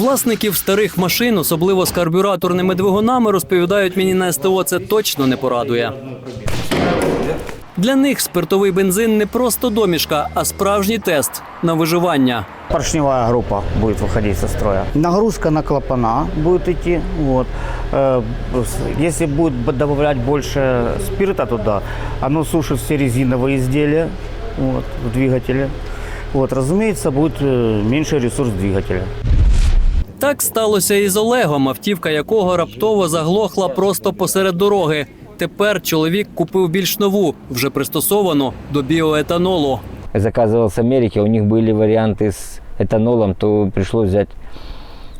Власників старих машин, особливо з карбюраторними двигунами, розповідають мені на СТО, це точно не порадує. Для них спиртовий бензин не просто домішка, а справжній тест на виживання. Поршневая группа будет выходить со строя. Нагрузка на клапана будет идти. Вот. Э, с- Если будет б- добавлять больше спирта туда, оно сушит все резиновые изделия вот, в двигателе. Вот, разумеется, будет э, меньше ресурс двигателя. Так сталося і з Олегом, автівка якого раптово заглохла просто посеред дороги. Тепер чоловік купив більш нову, вже пристосовану до біоетанолу. заказывал с Америки, у них были варианты с этанолом, то пришлось взять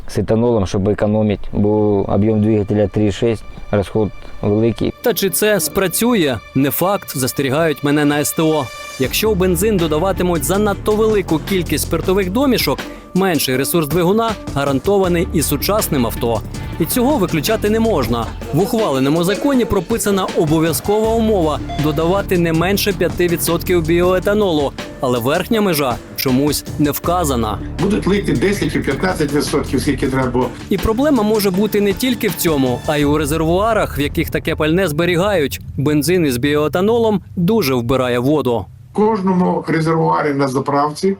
с этанолом, чтобы экономить. Был объем двигателя 3,6, расход великий. Та чи це спрацює? Не факт, застерігають мене на СТО. Якщо в бензин додаватимуть занадто велику кількість спиртових домішок, менший ресурс двигуна гарантований і сучасним авто. І цього виключати не можна. В ухваленому законі прописана обов'язкова умова додавати не менше 5% біоетанолу, але верхня межа чомусь не вказана. Будуть лити 10 чи 15 відсотків, скільки треба було. І проблема може бути не тільки в цьому, а й у резервуарах, в яких таке пальне зберігають. Бензин із біоетанолом дуже вбирає воду. Кожному резервуарі на заправці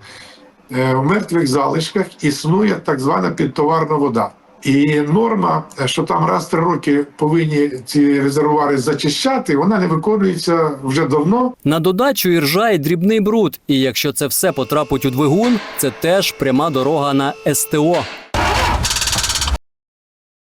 в мертвих залишках існує так звана підтоварна вода. І норма, е, що там раз три роки повинні ці резервуари зачищати, вона не виконується вже давно. На додачу іржа і дрібний бруд. І якщо це все потрапить у двигун, це теж пряма дорога на СТО.